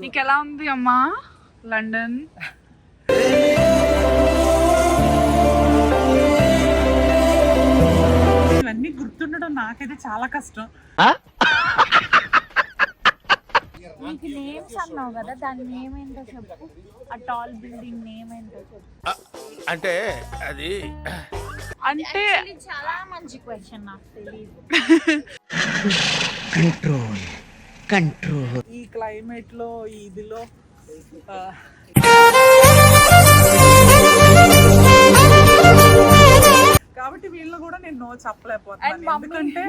నీకు ఎలా ఉంది అమ్మా? లండన్. ఇవన్నీ గుర్తుండడం నాకైతే చాలా కష్టం. నీకు నేమ్స్ అన్నావు కదా దాని నేమ్ ఏంటో చెప్పు. ఆ టాల్ బిల్డింగ్ నేమ్ ఏంటో చెప్పు. అంటే అది అంటే చాలా మంచి క్వశ్చన్ నాకు తెలియదు కంట్రోల్ కంట్రోల్. ఈ క్లైమేట్లో ఇదిలో కాబట్టి వీళ్ళు కూడా నేను నో చెప్పలేకపోతున్నాను. ఎందుకంటే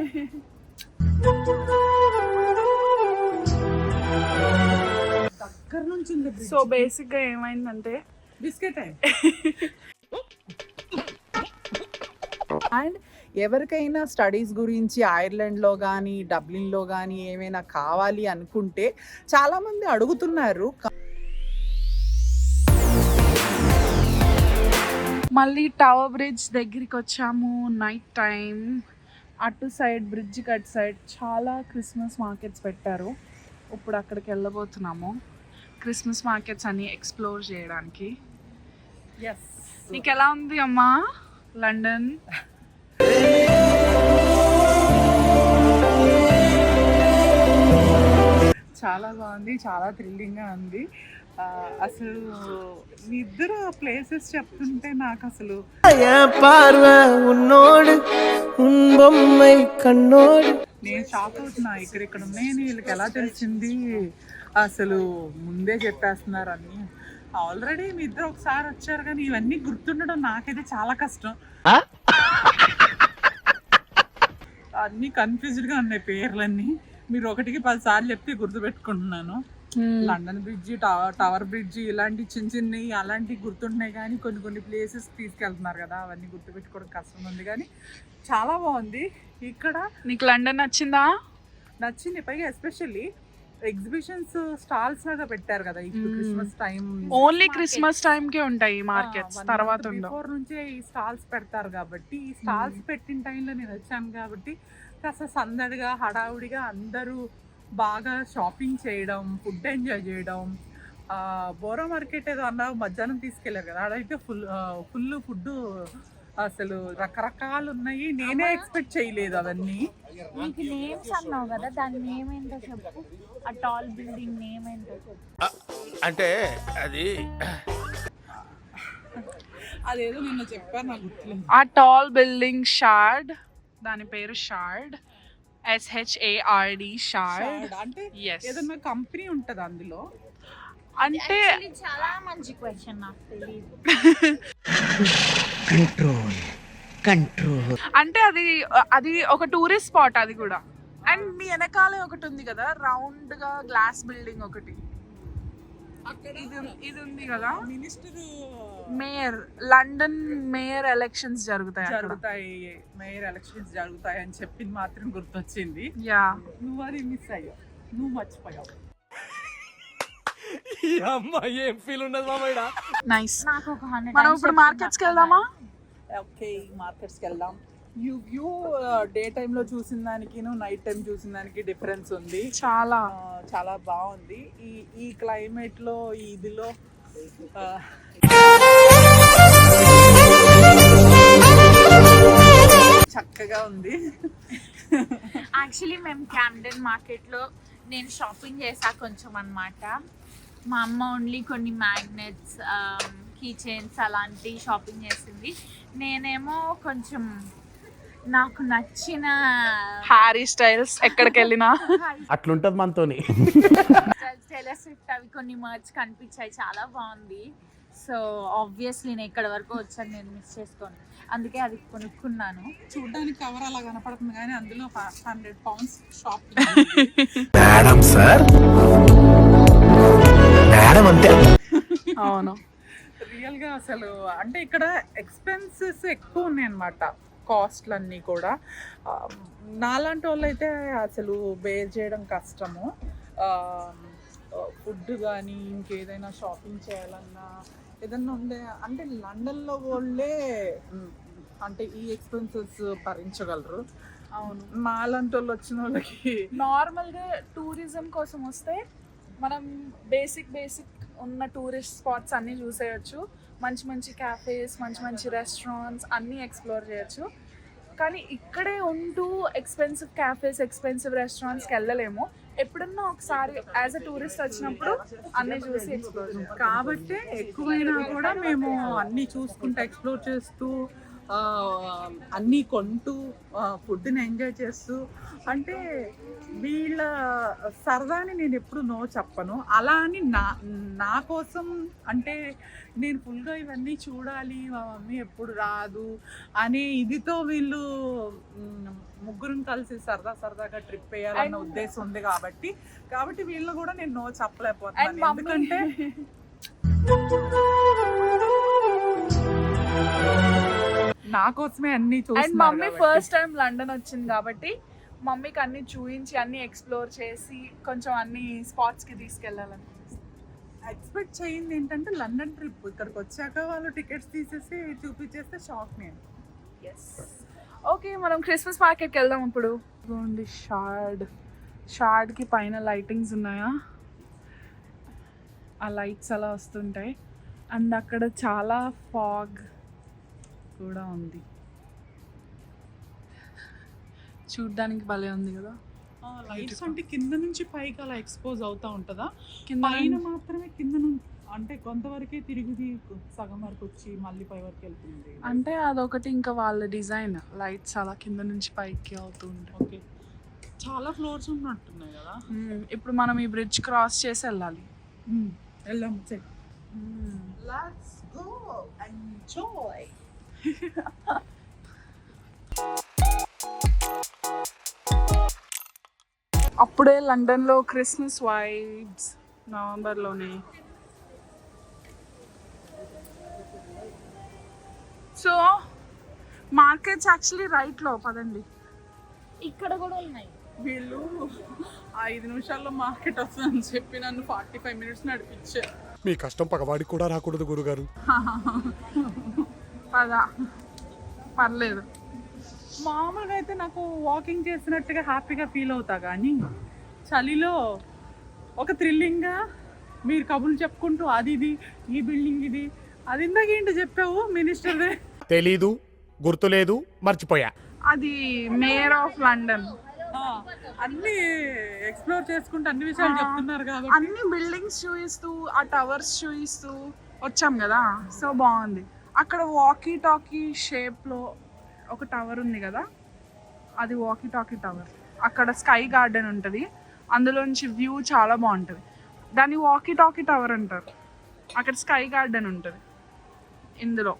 దగ్గర నుంచి ఉంది సో బేసిక్గా ఏమైందంటే బిస్కెట్ టైం అండ్ ఎవరికైనా స్టడీస్ గురించి ఐర్లాండ్లో కానీ డబ్లిన్లో కానీ ఏమైనా కావాలి అనుకుంటే చాలామంది అడుగుతున్నారు. మళ్ళీ టవర్ బ్రిడ్జ్ దగ్గరికి వచ్చాము. నైట్ టైం అటు సైడ్ బ్రిడ్జ్ అటు సైడ్ చాలా క్రిస్మస్ మార్కెట్స్ పెట్టారు. ఇప్పుడు అక్కడికి వెళ్ళబోతున్నాము. క్రిస్మస్ మార్కెట్స్ అన్ని ఎక్స్ప్లోర్ చేయడానికి. ఎస్ నీకు ఎలా ఉంది అమ్మా? లండన్? చాలా బాగుంది చాలా థ్రిల్లింగ్గా ఉంది. అసలు మీ ఇద్దరు ప్లేసెస్ చెప్తుంటే నాకు అసలు ఉన్నోడు కన్నోడు. నేను షాక్ అవుతున్నా ఇక్కడ ఇక్కడ ఉన్నాయని వీళ్ళకి ఎలా తెలిసింది? అసలు ముందే చెప్పేస్తున్నారని. ఆల్రెడీ మీ ఇద్దరు ఒకసారి వచ్చారు కానీ ఇవన్నీ గుర్తుండడం నాకైతే చాలా కష్టం. అన్ని కన్ఫ్యూజ్డ్గా ఉన్నాయి పేర్లన్నీ. మీరు ఒకటికి పది సార్లు చెప్తే గుర్తు పెట్టుకుంటున్నాను London Bridge tower Tower Bridge ఇలాంటి చిన్న చిన్నవి అలాంటివి గుర్తుంటున్నాయి కానీ కొన్ని కొన్ని ప్లేసెస్ తీసుకెళ్తున్నారు కదా అవన్నీ గుర్తుపెట్టుకోవడం కష్టం ఉంది కానీ చాలా బాగుంది. ఇక్కడ నీకు లండన్ నచ్చిందా? నచ్చింది పైగా ఎస్పెషల్లీ ఎగ్జిబిషన్స్ స్టాల్స్ లాగా పెట్టారు కదా ఇప్పుడు. Christmas time only Christmas time కే ఉంటాయి ఈ మార్కెట్స్ తర్వాత బిఫోర్ నుంచే ఈ స్టాల్స్ పెడతారు కాబట్టి ఈ స్టాల్స్ పెట్టిన టైంలో నేను వచ్చాను కాబట్టి కాస్త సందడిగా హడావుడిగా అందరూ బాగా షాపింగ్ చేయడం ఫుడ్ ఎంజాయ్ చేయడం ఆ, బోరా మార్కెట్ ఏదో అన్నా మధ్యాహ్నం తీసుకెళ్ళారు కదా అడైతే ఫుల్ ఫుల్ ఫుడ్ అసలు రకరకాలు ఉన్నాయి నేనే ఎక్స్పెక్ట్ చేయలేదు అవన్నీ. నీకు నేమ్స్ అన్నావు కదా దాని నేమ్ ఏంటో చెప్పు. ఆ టాల్ బిల్డింగ్ నేమ్ ఏంటో చెప్పు. అంటే అది అదేదో నిన్న చెప్పాను నాకు గుర్తులేదు. ఆ టాల్ బిల్డింగ్ షార్డ్ దాని పేరు షార్డ్ ఎస్హెచ్ఏఆర్డి షార్డ్. అంటే. ఏదన్నా కంపెనీ ఉంటది అందులో? అంటే చాలా మంచి క్వశ్చన్ నాకు తెలియదు కంట్రోల్ కంట్రోల్ అంటే అది అది ఒక టూరిస్ట్ స్పాట్ అది కూడా. అండ్ మీ వెనకాలే ఒకటి ఉంది కదా రౌండ్గా గ్లాస్ బిల్డింగ్ ఒకటి. అక్కడ ఇది ఇది ఉంది కదా. Minister mayor London mayor elections జరుగుతాయి జరుగుతాయి. మేయర్ ఎలక్షన్స్ జరుగుతాయి అని చెప్పింది మాత్రం గుర్తొచ్చింది. యా నువ్వు అది మిస్ అయ్యావు. నువ్వు మర్చిపోయావు. ఈ అమ్మాయి ఏం ఫీల్ ఉన్నది మామయ్య నైస్ నాకు ఒక హండ్రెడ్ మనం ఇప్పుడు మార్కెట్స్కి వెళ్దామా? ఓకే మార్కెట్స్కి వెళ్దాం. యూ వ్యూ డే టైంలో చూసిన దానికి నైట్ టైం చూసిన దానికి డిఫరెన్స్ ఉంది. చాలా. చాలా బాగుంది. ఈ ఈ క్లైమేట్లో ఈ ఇదిలో చక్కగా ఉంది. యాక్చువల్లీ మేము క్యామ్డెన్ మార్కెట్లో నేను షాపింగ్ చేసా కొంచెం అన్నమాట. మా అమ్మ ఓన్లీ కొన్ని మ్యాగ్నెట్స్ కీ చైన్స్ అలాంటి షాపింగ్ చేసింది. నేనేమో కొంచెం నాకు నచ్చిన హ్యారీ స్టైల్స్ ఎక్కడికి వెళ్ళినా అట్లుంటది మనతోని. టైలర్ స్విఫ్ట్ అవి కొన్ని మర్చ్ కనిపించాయి. చాలా బాగుంది. సో ఆబ్వియస్లీ నేను ఇక్కడ వరకు వచ్చాను నేను మిస్ చేసుకోను. అందుకే అది కొనుక్కున్నాను. చూడడానికి కవర్ అలా కనపడుతుంది కానీ అందులో hundred pounds shop madam sir madam అంతే అవును. రియల్గా అసలు అంటే ఇక్కడ ఎక్స్పెన్సెస్ ఎక్కువ ఉన్నాయి అనమాట కాస్ట్లు అన్నీ కూడా నాలాంటి వాళ్ళు అయితే అసలు బేర్ చేయడం కష్టము. ఫుడ్ కానీ ఇంకేదైనా షాపింగ్ చేయాలన్నా ఏదన్నా ఉండే అంటే లండన్లో వాళ్ళే అంటే ఈ ఎక్స్పెన్సెస్ భరించగలరు. అవును. మాలాంటి వాళ్ళు వచ్చిన వాళ్ళకి నార్మల్గా టూరిజం కోసం వస్తే మనం బేసిక్ బేసిక్ ఉన్న టూరిస్ట్ స్పాట్స్ అన్నీ చూసేయచ్చు. మంచి మంచి క్యాఫేస్ మంచి మంచి రెస్టారెంట్స్ అన్నీ ఎక్స్ప్లోర్ చేయొచ్చు. కానీ ఇక్కడే ఉంటూ ఎక్స్పెన్సివ్ క్యాఫేస్ ఎక్స్పెన్సివ్ రెస్టారెంట్స్కి వెళ్ళలేము. ఎప్పుడన్నా ఒకసారి యాజ్ అ టూరిస్ట్ వచ్చినప్పుడు అన్నీ చూసి ఎక్స్ప్లోర్ కాబట్టి ఎక్కువైనా కూడా మేము అన్నీ చూసుకుంటూ ఎక్స్ప్లోర్ చేస్తూ అన్నీ కొంటూ ఫుడ్ని ఎంజాయ్ చేస్తూ అంటే వీళ్ళ సరదాని నేను ఎప్పుడు నో చెప్పను. అలా అని నా నా కోసం అంటే నేను ఫుల్గా ఇవన్నీ చూడాలి మా మమ్మీ ఎప్పుడు రాదు అనే ఇదితో వీళ్ళు ముగ్గురం కలిసి సరదా సరదాగా ట్రిప్ వేయాలన్న ఉద్దేశం ఉంది కాబట్టి కాబట్టి వీళ్ళు కూడా నేను నో చెప్పలేకపోతున్నాను. ఎందుకంటే నా కోసమే అన్ని and mummy. First time London వచ్చింది కాబట్టి మమ్మీకి అన్ని చూపించి అన్ని ఎక్స్ప్లోర్ చేసి కొంచెం అన్ని స్పాట్స్కి తీసుకెళ్ళాలని. ఎక్స్పెక్ట్ చేయింది ఏంటంటే లండన్ ట్రిప్ ఇక్కడికి వచ్చాక వాళ్ళు టికెట్స్ తీసేసి చూపించేస్తే షాక్ నేను ఓకే మనం క్రిస్మస్ మార్కెట్కి వెళ్దాం ఇప్పుడు. ఇదిగోండి షార్డ్ షార్డ్కి పైన లైటింగ్స్ ఉన్నాయా? ఆ లైట్స్ అలా వస్తుంటాయి. అండ్ అక్కడ చాలా ఫాగ్ కూడా ఉంది. చూడ్డానికి భలే ఉంది కదా. లైట్స్ అంటే కింద నుంచి పైకి అలా ఎక్స్పోజ్ అవుతా ఉంటుందా? కింద పైన మాత్రమే కింద నుంచి అంటే కొంతవరకే తిరిగి సగం వరకు వచ్చి మళ్ళీ పై వరకు వెళ్తుంది. అంటే అదొకటి ఇంకా వాళ్ళ డిజైన్. లైట్స్ అలా కింద నుంచి పైకి అవుతూ ఉంటాయి. ఓకే. చాలా ఫ్లోర్స్ ఉన్నట్టున్నాయి కదా. ఇప్పుడు మనం ఈ బ్రిడ్జ్ క్రాస్ చేసి వెళ్ళాలి. వెళ్దాం చెక్ Let's go. Enjoy. అప్పుడే లండన్లో క్రిస్మస్ వైబ్స్ నవంబర్లోనే. సో మార్కెట్స్ యాక్చువల్లీ రైట్లో పదండి. ఇక్కడ కూడా ఉన్నాయి. వీళ్ళు ఐదు నిమిషాల్లో మార్కెట్ వస్తుందని చెప్పి నన్ను ఫార్టీ ఫైవ్ మినిట్స్ నడిపించారు. మీ కష్టం పగవాడికి కూడా రాకూడదు గురుగారు. పద పర్లేదు. మామూలుగా అయితే నాకు వాకింగ్ చేసినట్టుగా హ్యాపీగా ఫీల్ అవుతా కానీ చలిలో ఒక థ్రిల్లింగ్గా మీరు కబుర్లు చెప్పుకుంటూ అది ఇది ఈ బిల్డింగ్ ఇది అది ఇందాక ఏంటి చెప్పావు మినిస్టర్దే తెలీదు గుర్తులేదు మర్చిపోయా. అది మేయర్ ఆఫ్ లండన్ అన్ని ఎక్స్ప్లోర్ చేసుకుంటూ అన్ని విషయాలు చెప్తున్నారు కాబట్టి. అన్ని బిల్డింగ్స్ చూపిస్తూ ఆ టవర్స్ చూపిస్తూ వచ్చాం కదా సో బాగుంది. అక్కడ వాకీ టాకీ షేప్లో ఒక టవర్ ఉంది కదా? అది వాకీ టాకీ టవర్ అక్కడ స్కై గార్డెన్ ఉంటుంది. అందులోంచి వ్యూ చాలా బాగుంటుంది. దాన్ని వాకీ టాకీ టవర్ అంటారు. అక్కడ స్కై గార్డెన్ ఉంటుంది. ఇందులో.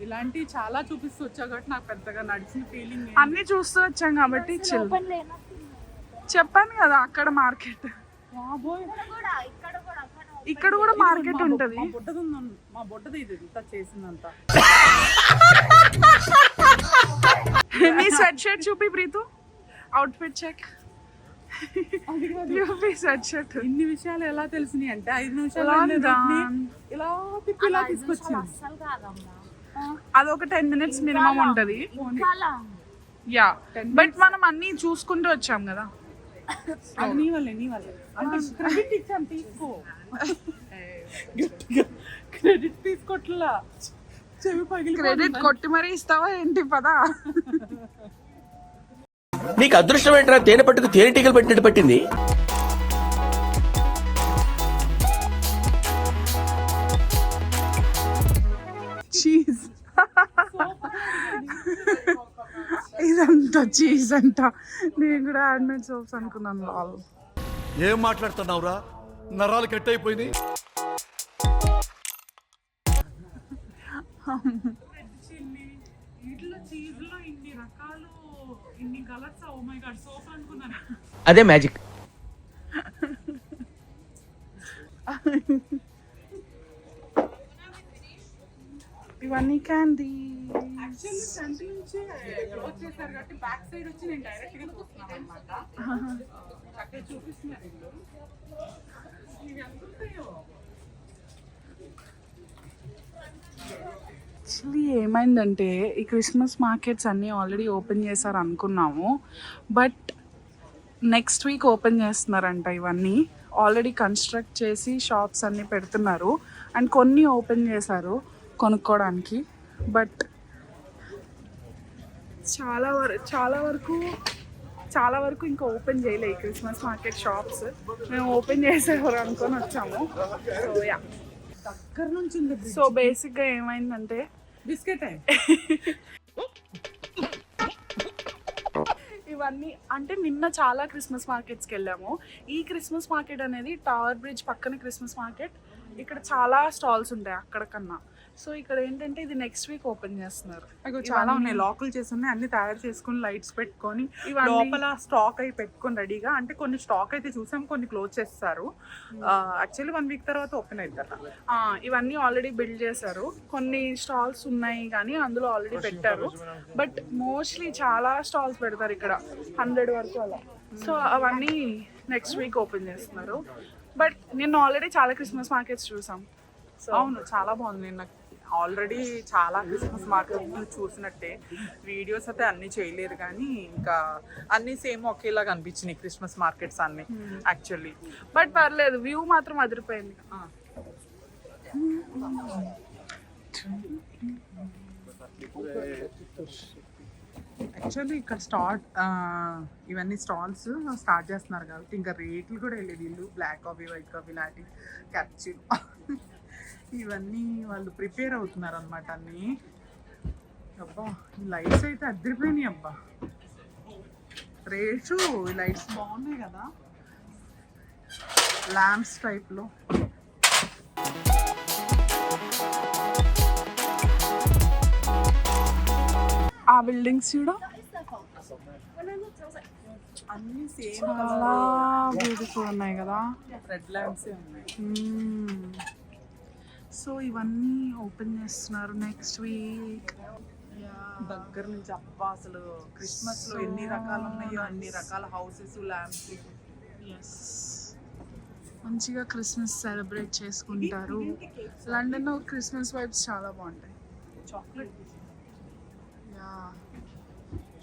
ఇలాంటివి చాలా చూపిస్తూ వచ్చా కాబట్టి నాకు పెద్దగా నడిచిన ఫీలింగ్ అన్ని చూస్తూ వచ్చాం కాబట్టి చెప్పాను కదా అక్కడ మార్కెట్ కూడా ఇక్కడ కూడా కానీ ఇక్కడ కూడా మార్కెట్ ఉంటుంది. మా బుడ్డది ఇది ఇంత చేసిందంత. నీ స్వెట్ షర్ట్ చూపి ప్రీతు. అవుట్ఫిట్ చెక్ చూపి స్వెట్ షర్ట్ ఇన్ని విషయాలు ఎలా తెలిసినాయి అంటే ఐదు నిమిషాలు. ఇలా తిప్పి ఇలా తీసుకొచ్చింది. అది ఒక టెన్ మినిట్స్ మినిమం ఉంటది. యా బట్ మనం అన్ని చూసుకుంటూ వచ్చాం కదా. నీ వల్లే నీ వల్లే. అంటే క్రెడిట్ ఇచ్చాను తీసుకో. గట్టిగా. క్రెడిట్ తీసుకోవట్లా చెవి పగిలి క్రెడిట్ కొట్టి మరీ ఇస్తావా ఏంటి పదా? నీకు అదృష్టం ఏంట్రా? తేనె పట్టుకు తేనెటీగలు పెట్టినట్టు పట్టింది. చీజ్ ఇదంతా చీజ్ అంట. నేను కూడా హ్యాండ్మేడ్ సోప్స్ అనుకున్నాను వాళ్ళు ఏం మాట్లాడుతున్నావురా? నరాలు కట్ అయిపోయింది చిల్లి వీటిలో చీజ్లో ఇన్ని రకాలు ఇన్ని colours oh my god soap అనుకున్నాను. అదే మ్యాజిక్ ఇవన్నీ క్యాండీ యాక్చువల్లీ ఫ్రంట్ నుంచి క్లోజ్ చేశారు కాబట్టి బ్యాక్ సైడ్ వచ్చి నేను డైరెక్ట్గా చూస్తున్నాను అనమాట చూపిస్తున్నారు వీళ్ళు ఇవి ఎంత ఉంటాయో? యాక్చువల్లీ ఏమైందంటే ఈ క్రిస్మస్ మార్కెట్స్ అన్నీ ఆల్రెడీ ఓపెన్ చేశారు అనుకున్నాము. బట్ నెక్స్ట్ వీక్ ఓపెన్ చేస్తున్నారంట ఇవన్నీ. ఆల్రెడీ కన్స్ట్రక్ట్ చేసి షాప్స్ అన్నీ పెడుతున్నారు. అండ్ కొన్ని ఓపెన్ చేశారు కొనుక్కోవడానికి బట్ చాలా వరకు చాలా వరకు చాలా వరకు ఇంకా ఓపెన్ చేయలే ఈ క్రిస్మస్ మార్కెట్ షాప్స్ మేము ఓపెన్ చేసేవారు అనుకొని వచ్చాము. సో యా దగ్గర నుంచి సో బేసిక్గా ఏమైందంటే బిస్కెట్ ఇవన్నీ అంటే నిన్న చాలా క్రిస్మస్ మార్కెట్స్కి వెళ్ళాము. ఈ క్రిస్మస్ మార్కెట్ అనేది టవర్ బ్రిడ్జ్ పక్కన క్రిస్మస్ మార్కెట్. ఇక్కడ చాలా స్టాల్స్ ఉంటాయి అక్కడ కన్నా. సో ఇక్కడ ఏంటంటే ఇది నెక్స్ట్ వీక్ ఓపెన్ చేస్తున్నారు. అగో చాలా ఉన్నాయి. లోకల్ చేసి ఉన్నాయి అన్ని తయారు చేసుకుని లైట్స్ పెట్టుకొని ఇవన్నీ- లోపల స్టాక్ అయి పెట్టుకొని రెడీగా అంటే కొన్ని స్టాక్ అయితే చూసాం కొన్ని క్లోజ్ చేస్తారు. యాక్చువల్లీ వన్ వీక్ తర్వాత ఓపెన్ అవుతారు ఆ, ఇవన్నీ ఆల్రెడీ బిల్డ్ చేశారు. కొన్ని స్టాల్స్ ఉన్నాయి కానీ అందులో ఆల్రెడీ పెట్టారు. బట్ మోస్ట్లీ చాలా స్టాల్స్ పెడతారు ఇక్కడ. హండ్రెడ్ వరకు అలా. సో అవన్నీ నెక్స్ట్ వీక్ ఓపెన్ చేస్తున్నారు. బట్ నేను ఆల్రెడీ చాలా క్రిస్మస్ మార్కెట్స్ చూసాం. సో అవును చాలా బాగుంది నిన్న. ఆల్రెడీ చాలా క్రిస్మస్ మార్కెట్ చూసినట్టే. వీడియోస్ అయితే అన్ని చేయలేదు కానీ ఇంకా అన్ని సేమ్ ఒకేలాగా అనిపించినాయి క్రిస్మస్ మార్కెట్స్ అన్ని యాక్చువల్లీ. బట్ పర్లేదు వ్యూ మాత్రం అదిరిపోయింది. యాక్చువల్లీ ఇక్కడ స్టార్ట్ ఇవన్నీ స్టాల్స్ స్టార్ట్ చేస్తున్నారు కాబట్టి ఇంకా రేట్లు కూడా వెళ్ళేది వీళ్ళు బ్లాక్ కాఫీ వైట్ కాఫీ లాంటి క్యాప్చీ ఇవన్నీ వాళ్ళు ప్రిపేర్ అవుతున్నారు అనమాట అన్ని. అబ్బా ఈ లైట్స్ అయితే అద్దరిపోయినాయి అబ్బా. రేటు ఈ లైట్స్ బాగున్నాయి కదా. ల్యాంప్స్ టైప్లో. ఆ బిల్డింగ్స్ కూడా అన్ని సేమ్ చాలా బ్యూటిఫుల్ ఉన్నాయి కదా. రెడ్ ల్యాంప్స్ ఉన్నాయి. సో ఇవన్నీ ఓపెన్ చేస్తున్నారు నెక్స్ట్ వీక్ దగ్గర నుంచి అబ్బా అసలు క్రిస్మస్లో ఎన్ని రకాలు ఉన్నాయో అన్ని రకాల హౌసెస్ ల్యాంప్స్ ఎస్ మంచిగా క్రిస్మస్ సెలబ్రేట్ చేసుకుంటారు. లండన్లో క్రిస్మస్ వైబ్స్ చాలా బాగుంటాయి. Chocolate yeah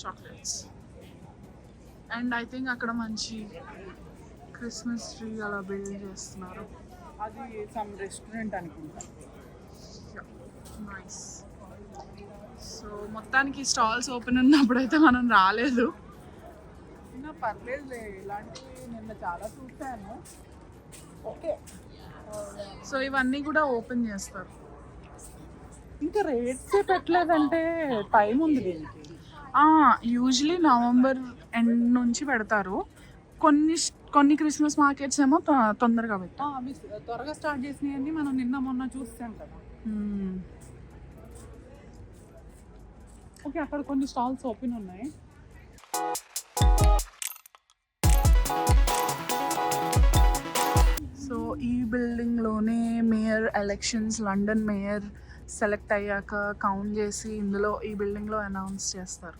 chocolates and I think అక్కడ మంచి క్రిస్మస్ ట్రీ అలా బిల్డ్ చేస్తున్నారు. అది సమ్ రెస్టారెంట్ అనుకుంటా. నైస్ సో మొత్తానికి స్టాల్స్ ఓపెన్ ఉన్నప్పుడు అయితే మనం రాలేదు. ఇంకా పర్లేదు ఇలాంటివి నిన్న చాలా చూసాను ఓకే. సో ఇవన్నీ కూడా ఓపెన్ చేస్తారు. ఇంకా రేట్స్ పెట్టలేదంటే టైం ఉంది దీనికి. యూజువలీ నవంబర్ ఎండ్ నుంచి పెడతారు. కొన్ని కొన్ని క్రిస్మస్ మార్కెట్స్ ఏమో తొందరగా అవి త్వరగా స్టార్ట్ చేసినవన్నీ మనం నిన్న మొన్న చూసాం కదా. ఓకే అక్కడ కొన్ని స్టాల్స్ ఓపెన్ ఉన్నాయి. సో ఈ బిల్డింగ్లోనే mayor elections London mayor select అయ్యాక కౌంట్ చేసి ఇందులో ఈ బిల్డింగ్లో అనౌన్స్ చేస్తారు.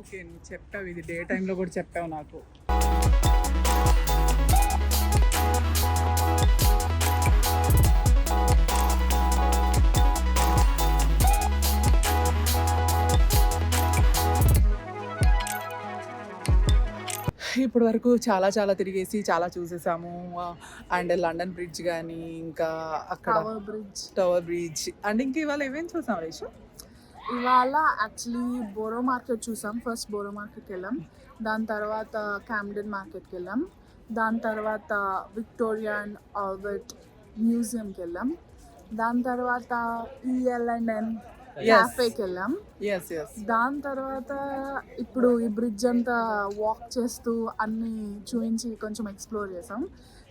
ఓకే నువ్వు చెప్పావు ఇది డే టైంలో కూడా చెప్పావు నాకు. ఇప్పటి వరకు చాలా చాలా తిరిగేసి చాలా చూసేసాము. అండ్ లండన్ బ్రిడ్జ్ కానీ ఇంకా అక్కడ Tower Bridge. Tower Bridge. And ఇంక ఇవాళ ఏమేం చూసాం రేషు? ఇవాళ యాక్చువల్లీ బోరో మార్కెట్ చూసాం. ఫస్ట్ బోరో మార్కెట్కి వెళ్ళాం. దాని తర్వాత క్యామ్డెన్ మార్కెట్కి వెళ్ళాం. దాని తర్వాత విక్టోరియా అండ్ ఆల్బర్ట్ మ్యూజియంకి వెళ్ళాం. దాని తర్వాత E ఈఎల్ఎన్ఎన్ క్యాఫేకి వెళ్ళాం దాని తర్వాత ఇప్పుడు ఈ బ్రిడ్జ్ అంతా వాక్ చేస్తూ అన్ని చూపించి కొంచెం ఎక్స్ప్లోర్ చేసాం.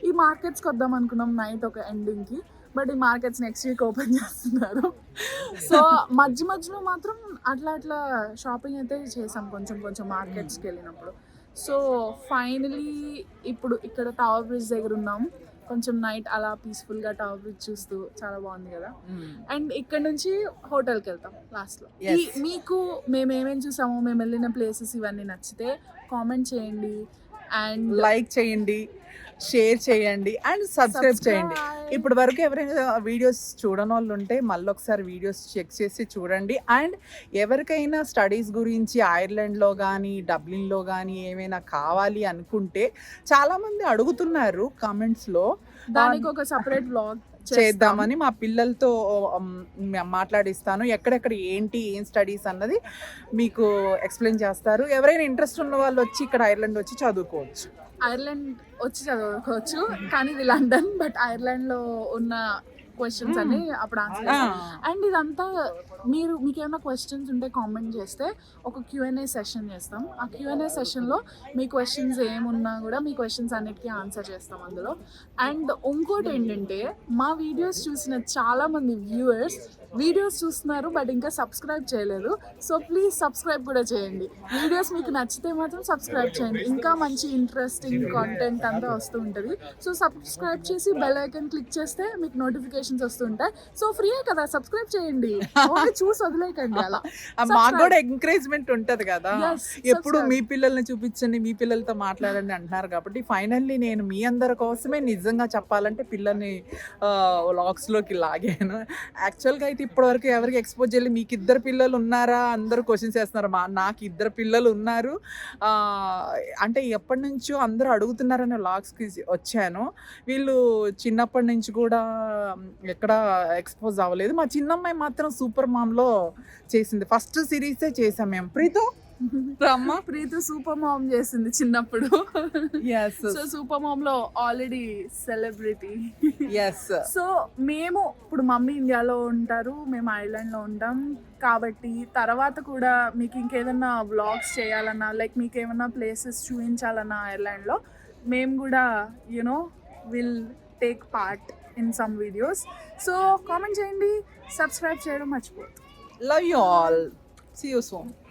ఈ మార్కెట్స్కి వద్దాం అనుకున్నాం నైట్ ఒక ఎండింగ్కి బట్ ఈ మార్కెట్స్ నెక్స్ట్ వీక్ ఓపెన్ చేస్తున్నారు. సో మధ్య మధ్యలో మాత్రం అట్లా అట్లా షాపింగ్ అయితే చేసాం కొంచెం కొంచెం మార్కెట్స్కి వెళ్ళినప్పుడు. సో ఫైనలీ ఇప్పుడు ఇక్కడ టవర్ బ్రిడ్జ్ దగ్గర ఉన్నాం. కొంచెం నైట్ అలా పీస్ఫుల్గా టవర్ బ్రిడ్జ్ చూస్తూ చాలా బాగుంది కదా. అండ్ ఇక్కడ నుంచి హోటల్కి వెళ్తాం లాస్ట్లో. మీకు మేము ఏమేమి చూసామో? మేము వెళ్ళిన ప్లేసెస్ ఇవన్నీ నచ్చితే కామెంట్ చేయండి. అండ్ లైక్ చేయండి. షేర్ చేయండి అండ్ సబ్స్క్రైబ్ చేయండి. ఇప్పటి వరకు ఎవరైనా వీడియోస్ చూడని వాళ్ళు ఉంటే మళ్ళీ ఒకసారి వీడియోస్ చెక్ చేసి చూడండి. అండ్ ఎవరికైనా స్టడీస్ గురించి ఐర్లాండ్లో కానీ డబ్లిన్లో కానీ ఏమైనా కావాలి అనుకుంటే చాలామంది అడుగుతున్నారు కామెంట్స్లో. దానికి ఒక సపరేట్ బ్లాగ్ చేద్దామని మా పిల్లలతో మాట్లాడిస్తాను. ఎక్కడెక్కడ ఏంటి ఏం స్టడీస్ అన్నది మీకు ఎక్స్ప్లెయిన్ చేస్తారు. ఎవరైనా ఇంట్రెస్ట్ ఉన్న వాళ్ళు వచ్చి ఇక్కడ ఐర్లాండ్ వచ్చి చదువుకోవచ్చు. ఐర్లాండ్ వచ్చి చదువుకోవచ్చు. కానీ ఇది లండన్ బట్ ఐర్లాండ్లో ఉన్న క్వశ్చన్స్ అన్ని అప్పుడు ఆన్సర్ అండ్ ఇదంతా మీరు మీకు ఏమైనా క్వశ్చన్స్ ఉంటే కామెంట్ చేస్తే ఒక క్యూఎన్ఏ సెషన్ చేస్తాం. ఆ క్యూఎన్ఏ సెషన్లో మీ క్వశ్చన్స్ ఏమున్నా కూడా మీ క్వశ్చన్స్ అన్నిటికీ ఆన్సర్ చేస్తాం అందులో. అండ్ ఇంకోటి ఏంటంటే మా వీడియోస్ చూసిన చాలామంది వ్యూవర్స్ వీడియోస్ చూస్తున్నారు బట్ ఇంకా సబ్స్క్రైబ్ చేయలేదు. సో ప్లీజ్ సబ్స్క్రైబ్ కూడా చేయండి. వీడియోస్ మీకు నచ్చితే మాత్రం సబ్స్క్రైబ్ చేయండి. ఇంకా మంచి ఇంట్రెస్టింగ్ కాంటెంట్ అంతా వస్తూ ఉంటుంది. సో సబ్స్క్రైబ్ చేసి బెల్ ఐకన్ క్లిక్ చేస్తే మీకు నోటిఫికేషన్స్ వస్తుంటాయి సో ఫ్రీయే కదా సబ్స్క్రైబ్ చేయండి. చూసి వదిలేకండి అలా. మాకు కూడా ఎంకరేజ్మెంట్ ఉంటది కదా. ఎప్పుడు. మీ పిల్లల్ని చూపించండి మీ పిల్లలతో మాట్లాడండి అంటున్నారు కాబట్టి ఫైనల్లీ నేను మీ అందరి కోసమే నిజంగా చెప్పాలంటే పిల్లల్ని వ్లాగ్స్లోకి లాగాను. యాక్చువల్గా అయితే ఇప్పటివరకు ఎవరికి ఎక్స్పోజ్ చేయాలి మీకు ఇద్దరు పిల్లలు ఉన్నారా? అందరూ క్వశ్చన్స్ చేస్తున్నారు. మా నాకు ఇద్దరు పిల్లలు ఉన్నారు. అంటే ఎప్పటి నుంచో అందరూ అడుగుతున్నారనే లాగ్స్కి వచ్చాను. వీళ్ళు చిన్నప్పటి నుంచి కూడా ఎక్కడ ఎక్స్పోజ్ అవ్వలేదు. మా చిన్నమ్మాయి మాత్రం సూపర్ మామ్లో చేసింది. ఫస్ట్ సిరీసే చేసాం మేము. ప్రీతో? రమ్మ. ప్రీతు సూపర్ మామ్ చేసింది చిన్నప్పుడు. సో సూపర్ మామ్లో ఆల్రెడీ సెలబ్రిటీ సో మేము ఇప్పుడు మమ్మీ ఇండియాలో ఉంటారు మేము ఐర్లాండ్లో ఉంటాం. కాబట్టి తర్వాత కూడా మీకు ఇంకేదన్నా వ్లాగ్స్ చేయాలన్నా లైక్ మీకు ఏమన్నా ప్లేసెస్ చూపించాలన్నా ఐర్లాండ్లో మేము కూడా you know will take part in some videos so comment చేయండి సబ్స్క్రైబ్ చేయడం మర్చిపోతుంది love you all see you soon